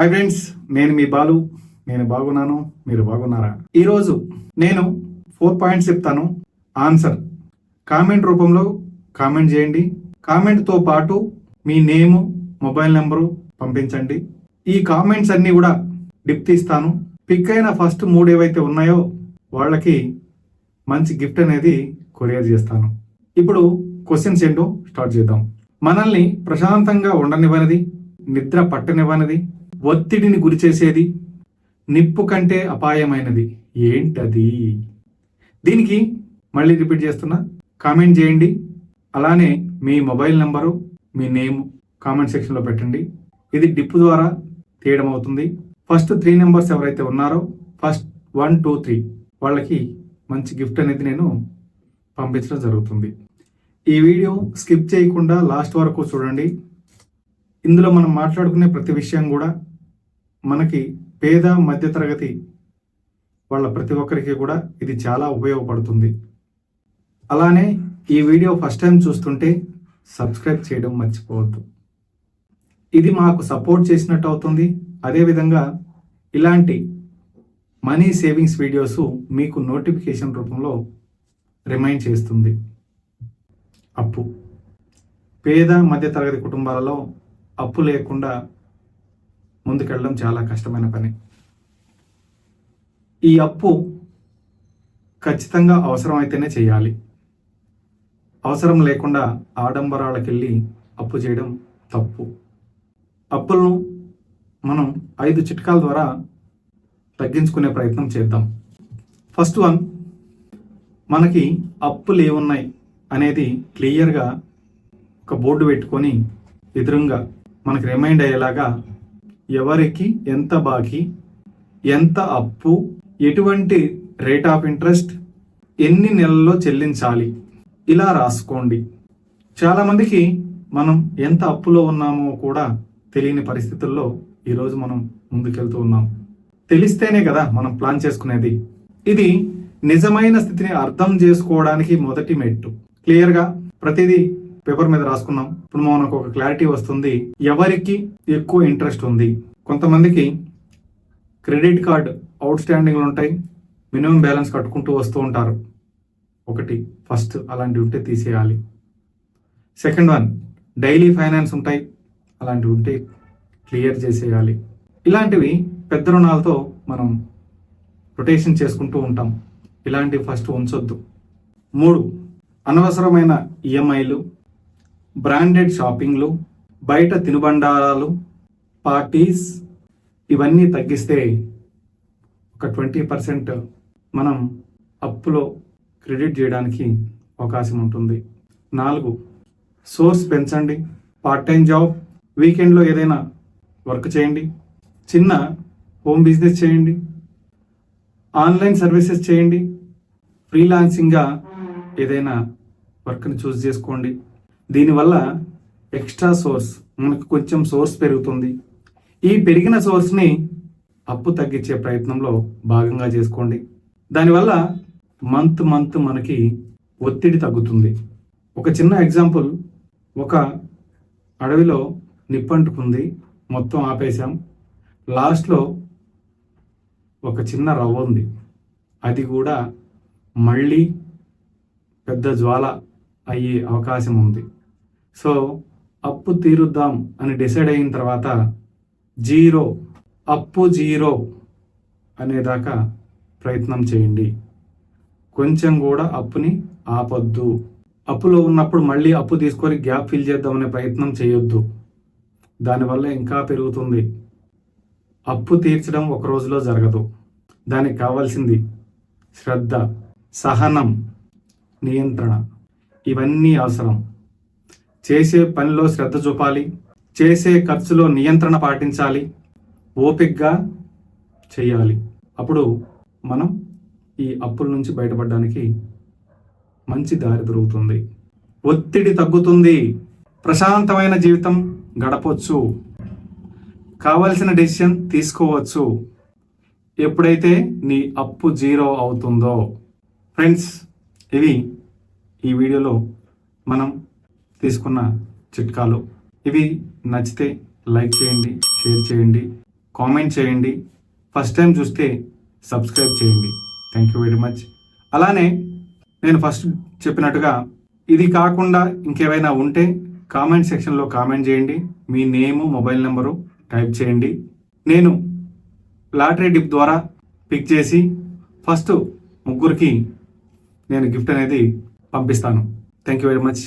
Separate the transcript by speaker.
Speaker 1: Hi friends నేను మీ బాలు నేను బాగున్నాను మీరు బాగున్నారా? ఈరోజు నేను ఫోర్ పాయింట్స్ చెప్తాను. ఆన్సర్ కామెంట్ రూపంలో కామెంట్ చేయండి. కామెంట్తో పాటు మీ నేము మొబైల్ నెంబరు పంపించండి. ఈ కామెంట్స్ అన్నీ కూడా డిప్ ఇస్తాను. పిక్ అయిన ఫస్ట్ మూడు ఏవైతే ఉన్నాయో వాళ్ళకి మంచి గిఫ్ట్ అనేది కొరియర్ చేస్తాను. ఇప్పుడు క్వశ్చన్స్ ఏంటో స్టార్ట్ చేద్దాం. మనల్ని ప్రశాంతంగా ఉండనివ్వనిది నిద్ర పట్టనివ్వనిది ఒత్తిడిని గురి చేసేది? నిప్పు కంటే అపాయమైనది. ఏంటది? దీనికి మళ్ళీ రిపీట్ చేస్తున్నా. కామెంట్ చేయండి. అలానే మీ మొబైల్ నంబరు మీ నేమ్ కామెంట్ సెక్షన్లో పెట్టండి. ఇది డిప్ ద్వారా తీయడం అవుతుంది. ఫస్ట్ త్రీ నెంబర్స్ ఎవరైతే ఉన్నారో ఫస్ట్ వన్ టూ త్రీ వాళ్ళకి మంచి గిఫ్ట్ అనేది నేను పంపించడం జరుగుతుంది. ఈ వీడియో స్కిప్ చేయకుండా లాస్ట్ వరకు చూడండి. ఇందులో మనం మాట్లాడుకునే ప్రతి విషయం కూడా మనకి పేద మధ్యతరగతి వాళ్ళ ప్రతి ఒక్కరికి కూడా ఇది చాలా ఉపయోగపడుతుంది. అలానే ఈ వీడియో ఫస్ట్ టైం చూస్తుంటే సబ్స్క్రైబ్ చేయడం మర్చిపోవద్దు. ఇది మాకు సపోర్ట్ చేసినట్టు అవుతుంది. అదేవిధంగా ఇలాంటి మనీ సేవింగ్స్ వీడియోస్ మీకు నోటిఫికేషన్ రూపంలో రిమైండ్ చేస్తుంది. అప్పు. పేద మధ్యతరగతి కుటుంబాలలో అప్పు లేకుండా ముందుకెళ్ళడం చాలా కష్టమైన పని. ఈ అప్పు ఖచ్చితంగా అవసరమైతేనే చేయాలి. అవసరం లేకుండా ఆడంబరాలకెళ్ళి అప్పు చేయడం తప్పు. అప్పులను మనం ఐదు చిట్కాల ద్వారా తగ్గించుకునే ప్రయత్నం చేద్దాం. ఫస్ట్ వన్ మనకి అప్పులు ఏమున్నాయి అనేది క్లియర్గా ఒక బోర్డు పెట్టుకొని ఎదురుగా మనకి రిమైండ్ అయ్యేలాగా ఎవరికి ఎంత బాకీ ఎంత అప్పు ఎటువంటి రేట్ ఆఫ్ ఇంట్రెస్ట్ ఎన్ని నెలల్లో చెల్లించాలి? ఇలా రాసుకోండి. చాలామందికి మనం ఎంత అప్పులో ఉన్నామో కూడా తెలియని పరిస్థితుల్లో ఈరోజు మనం ముందుకెళ్తూ ఉన్నాం. తెలిస్తేనే కదా మనం ప్లాన్ చేసుకునేది. ఇది నిజమైన స్థితిని అర్థం చేసుకోవడానికి మొదటి మెట్టు. క్లియర్గా? ప్రతిదీ పేపర్ మీద రాసుకున్నాం. ఇప్పుడు మనకు ఒక క్లారిటీ వస్తుంది. ఎవరికి ఎక్కువ ఇంట్రెస్ట్ ఉంది? కొంతమందికి క్రెడిట్ కార్డ్ అవుట్ స్టాండింగ్లు ఉంటాయి. మినిమం బ్యాలెన్స్ కట్టుకుంటూ వస్తూ ఉంటారు. ఒకటి ఫస్ట్ అలాంటివి ఉంటే తీసేయాలి. సెకండ్ వన్ డైలీ ఫైనాన్స్ ఉంటాయి. అలాంటివి ఉంటే క్లియర్ చేసేయాలి. ఇలాంటివి పెద్ద రుణాలతో మనం రొటేషన్ చేసుకుంటూ ఉంటాం. ఇలాంటివి ఫస్ట్ ఉంచొద్దు. మూడు అనవసరమైన ఈఎంఐలు బ్రాండెడ్ షాపింగ్లు బయట తినుబండారాలు పార్టీస్ ఇవన్నీ తగ్గిస్తే ఒక ట్వంటీ పర్సెంట్ మనం అప్పులో క్రెడిట్ చేయడానికి అవకాశం ఉంటుంది. నాలుగు సోర్స్ పెంచండి. పార్ట్ టైం జాబ్ వీకెండ్లో ఏదైనా వర్క్ చేయండి. చిన్న హోమ్ బిజినెస్ చేయండి. ఆన్లైన్ సర్వీసెస్ చేయండి. ఫ్రీలాన్సింగ్గా ఏదైనా వర్క్ని చూస్ చేసుకోండి. దీనివల్ల ఎక్స్ట్రా సోర్స్ మనకు కొంచెం సోర్స్ పెరుగుతుంది. ఈ పెరిగిన సోర్స్ని అప్పు తగ్గించే ప్రయత్నంలో భాగంగా చేసుకోండి. దానివల్ల మంత్ మంత్ మనకి ఒత్తిడి తగ్గుతుంది. ఒక చిన్న ఎగ్జాంపుల్ ఒక అడవిలో నిప్పంటుకుంది మొత్తం ఆపేశాం. లాస్ట్లో ఒక చిన్న రవ్వ ఉంది. అది కూడా మళ్ళీ పెద్ద జ్వాల అయ్యే అవకాశం ఉంది. సో అప్పు తీరుద్దాం అని డిసైడ్ అయిన తర్వాత జీరో అప్పు జీరో అనేదాకా ప్రయత్నం చేయండి. కొంచెం కూడా అప్పుని ఆపొద్దు. అప్పులో ఉన్నప్పుడు మళ్ళీ అప్పు తీసుకొని గ్యాప్ ఫిల్ చేద్దామనే ప్రయత్నం చేయొద్దు. దానివల్ల ఇంకా పెరుగుతుంది. అప్పు తీర్చడం ఒక రోజులో జరగదు. దానికి కావాల్సింది శ్రద్ధ సహనం నియంత్రణ. ఇవన్నీ అవసరం. చేసే పనిలో శ్రద్ధ చూపాలి చేసే ఖర్చులో నియంత్రణ పాటించాలి ఓపిక్గా చేయాలి. అప్పుడు మనం ఈ అప్పుల నుంచి బయటపడడానికి మంచి దారి దొరుకుతుంది. ఒత్తిడి తగ్గుతుంది. ప్రశాంతమైన జీవితం గడపవచ్చు కావలసిన డెసిషన్ తీసుకోవచ్చు. ఎప్పుడైతే నీ అప్పు జీరో అవుతుందో. ఫ్రెండ్స్ ఇవి ఈ వీడియోలో మనం తీసుకున్న చిట్కాలు. ఇవి నచ్చితే లైక్ చేయండి షేర్ చేయండి కామెంట్ చేయండి. ఫస్ట్ టైం చూస్తే సబ్స్క్రైబ్ చేయండి. Thank you very much. అలానే నేను ఫస్ట్ చెప్పినట్టుగా ఇది కాకుండా ఇంకేమైనా ఉంటే కామెంట్ సెక్షన్లో కామెంట్ చేయండి. మీ నేము మొబైల్ నెంబరు టైప్ చేయండి. నేను లాటరీ డిప్ ద్వారా పిక్ చేసి ఫస్ట్ ముగ్గురికి నేను గిఫ్ట్ అనేది పంపిస్తాను. థ్యాంక్ యూ వెరీ మచ్.